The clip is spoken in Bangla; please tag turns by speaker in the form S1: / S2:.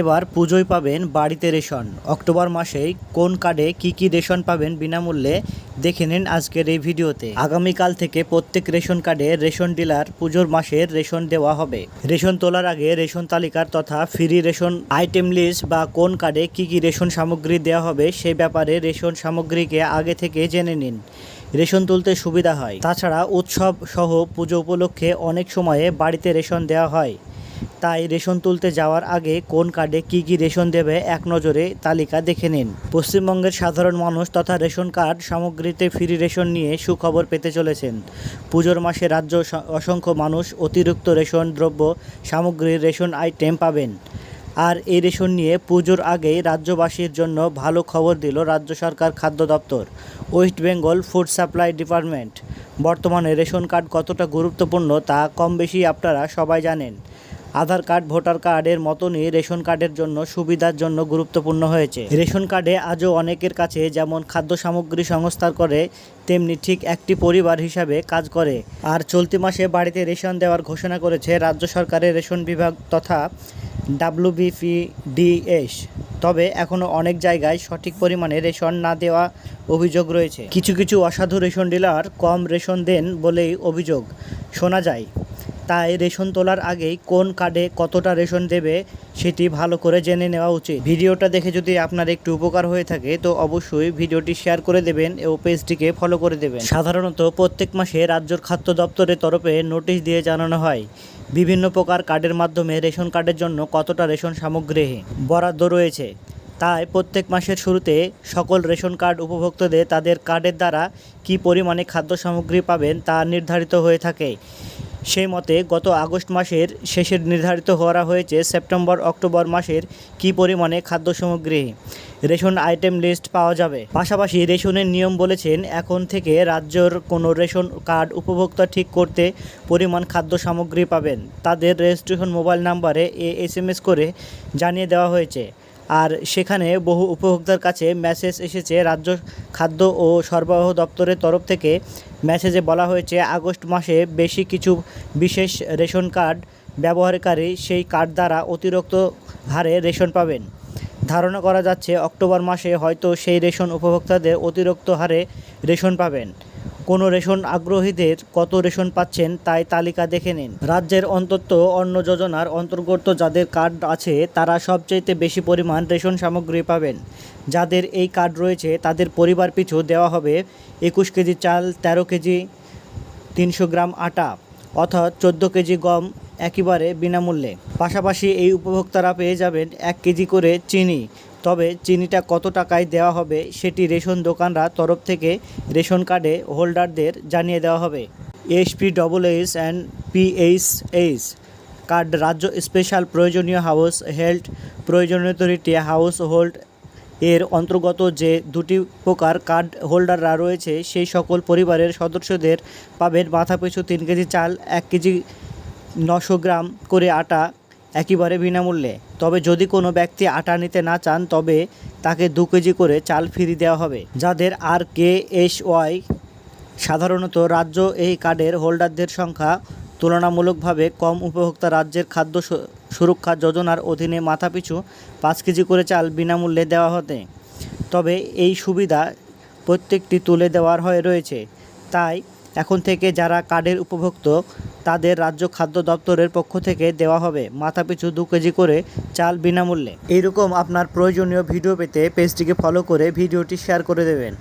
S1: এবার পুজোয় পাবেন বাড়িতে রেশন। অক্টোবর মাসেই কোন কার্ডে কি কি রেশন পাবেন বিনামূল্যে দেখে নিন আজকের এই ভিডিওতে। আগামীকাল থেকে প্রত্যেক রেশন কার্ডে রেশন ডিলার পুজোর মাসের রেশন দেওয়া হবে। রেশন তোলার আগে রেশন তালিকার তথা ফ্রি রেশন আইটেম লিস্ট বা কোন কার্ডে কি কি রেশন সামগ্রী দেওয়া হবে সে ব্যাপারে রেশন সামগ্রীকে আগে থেকে জেনে নিন। রেশন তুলতে সুবিধা হয়। তাছাড়া উৎসব সহ পুজো উপলক্ষে অনেক সময়ে বাড়িতে রেশন দেওয়া হয়। তাই রেশন তুলতে যাওয়ার আগে কোন কার্ডে কি কি রেশন দেবে এক নজরে তালিকা দেখে নিন। পশ্চিমবঙ্গের সাধারণ মানুষ তথা রেশন কার্ড সামগ্রীতে ফ্রি রেশন নিয়ে সুখবর পেতে চলেছেন। পুজোর মাসে রাজ্য অসংখ্য মানুষ অতিরিক্ত রেশন, দ্রব্য, সামগ্রীর রেশন আইটেম পাবেন। আর এই রেশন নিয়ে পুজোর আগেই রাজ্যবাসীর জন্য ভালো খবর দিল রাজ্য সরকার খাদ্য দপ্তর, West Bengal food supply department. বর্তমানে রেশন কার্ড কতটা গুরুত্বপূর্ণ তা কম বেশি আপনারা সবাই জানেন। আধার কার্ড, ভোটার কার্ডের মতনই রেশন কার্ডের জন্য সুবিধার জন্য গুরুত্বপূর্ণ হয়েছে। রেশন কার্ডে আজও অনেকের কাছে যেমন খাদ্য সামগ্রী সংস্থার করে, তেমনি ঠিক একটি পরিবার হিসাবে কাজ করে। আর চলতি মাসে বাড়িতে রেশন দেওয়ার ঘোষণা করেছে রাজ্য সরকারের রেশন বিভাগ তথা ডাব্লিউবিপিডিএস। তবে এখনও অনেক জায়গায় সঠিক পরিমাণে রেশন না দেওয়া অভিযোগ রয়েছে। কিছু কিছু অসাধু রেশন ডিলার কম রেশন দেন বলেই অভিযোগ। শোনা যায় তাই রেশন তোলার আগেই কোন কার্ডে কতটা রেশন দেবে সেটি ভালো করে জেনে নেওয়া উচিত। ভিডিওটা দেখে যদি আপনার একটু উপকার হয়ে থাকে, তো অবশ্যই ভিডিওটি শেয়ার করে দেবেন ও পেজটিকে ফলো করে দেবেন। সাধারণত প্রত্যেক মাসে রাজ্যর খাদ্য দপ্তরের তরফে নোটিশ দিয়ে জানানো হয়, বিভিন্ন প্রকার কার্ডের মাধ্যমে রেশন কার্ডের জন্য কতটা রেশন সামগ্রী বরাদ্দ রয়েছে। তাই প্রত্যেক মাসের শুরুতে সকল রেশন কার্ড উপভোক্তাদের তাদের কার্ডের দ্বারা কী পরিমাণে খাদ্য সামগ্রী পাবেন তা নির্ধারিত হয়ে থাকে। সেই মতে গত আগস্ট মাসের শেষের নির্ধারিত করা হয়েছে সেপ্টেম্বর, অক্টোবর মাসের কী পরিমাণে খাদ্য সামগ্রী। রেশন আইটেম লিস্ট পাওয়া যাবে। পাশাপাশি রেশনের নিয়ম বলেছেন, এখন থেকে রাজ্যর কোনো রেশন কার্ড উপভোক্তা ঠিক করতে পরিমাণ খাদ্য সামগ্রী পাবেন। তাদের রেজিস্ট্রেশন মোবাইল নাম্বারে এ এস এম এস করে জানিয়ে দেওয়া হয়েছে। আর সেখানে বহু উপভোক্তার কাছে মেসেজ এসেছে, রাজ্য খাদ্য ও সরবরাহ দপ্তরের তরফ থেকে মেসেজে বলা হয়েছে, আগস্ট মাসে বেশি কিছু বিশেষ রেশন কার্ড ব্যবহারকারী সেই কার্ড দ্বারা অতিরিক্ত হারে রেশন পাবেন। ধারণা করা যাচ্ছে, অক্টোবর মাসে হয়তো সেই রেশন উপভোক্তাদের অতিরিক্ত হারে রেশন পাবেন। কোনো রেশন আগ্রহীদের কত রেশন পাচ্ছেন তাই তালিকা দেখে নিন। রাজ্যের অন্তত অন্ন যোজনার অন্তর্গত যাদের কার্ড আছে, তারা সবচাইতে বেশি পরিমাণ রেশন সামগ্রী পাবেন। যাদের এই কার্ড রয়েছে, তাদের পরিবার পিছু দেওয়া হবে একুশ কেজি চাল, তেরো কেজি তিনশো গ্রাম আটা অর্থাৎ চোদ্দ কেজি গম একেবারে বিনামূল্যে। পাশাপাশি এই উপভোক্তারা পেয়ে যাবেন এক কেজি করে চিনি তবে চিনিটা কত টাকায় দেওয়া হবে সেটি রেশন দোকানরা তরফ থেকে রেশন কার্ডে হোল্ডারদের জানিয়ে দেওয়া হবে। SP double H and PHH card রাজ্য স্পেশাল প্রয়োজনীয় হাউস হেল্থ প্রয়োজনীয়তরিটি হাউস হোল্ড এর অন্তর্গত যে দুটি প্রকার কার্ড হোল্ডাররা রয়েছে সেই সকল পরিবারের সদস্যদের পাবেন মাথাপিছু তিন কেজি চাল, এক কেজি নশো গ্রাম করে আটা একেবারে বিনামূল্যে। তবে যদি কোনো ব্যক্তি আটা নিতে না চান, তবে তাকে দু কেজি করে চাল ফ্রি দেওয়া হবে। যাদের আর কে এস ওয়াই সাধারণত রাজ্য এই কার্ডের হোল্ডারদের সংখ্যা তুলনামূলকভাবে কম উপভোক্তা রাজ্যের খাদ্য সুরক্ষা যোজনার অধীনে মাথাপিছু পাঁচ কেজি করে চাল বিনামূল্যে দেওয়া হতে। তবে এই সুবিধা প্রত্যেকটি তুলে দেওয়ার হয়ে রয়েছে। তাই এখন থেকে যারা কার্ডের উপভোক্ত তাদের রাজ্য খাদ্য দপ্তরের পক্ষ থেকে দেওয়া হবে। মাথাপিছু দু কেজি করে চাল বিনামূল্যে। এইরকম আপনার প্রয়োজনীয় ভিডিও পেতে পেজটিকে ফলো করে ভিডিওটি শেয়ার করে দেবেন।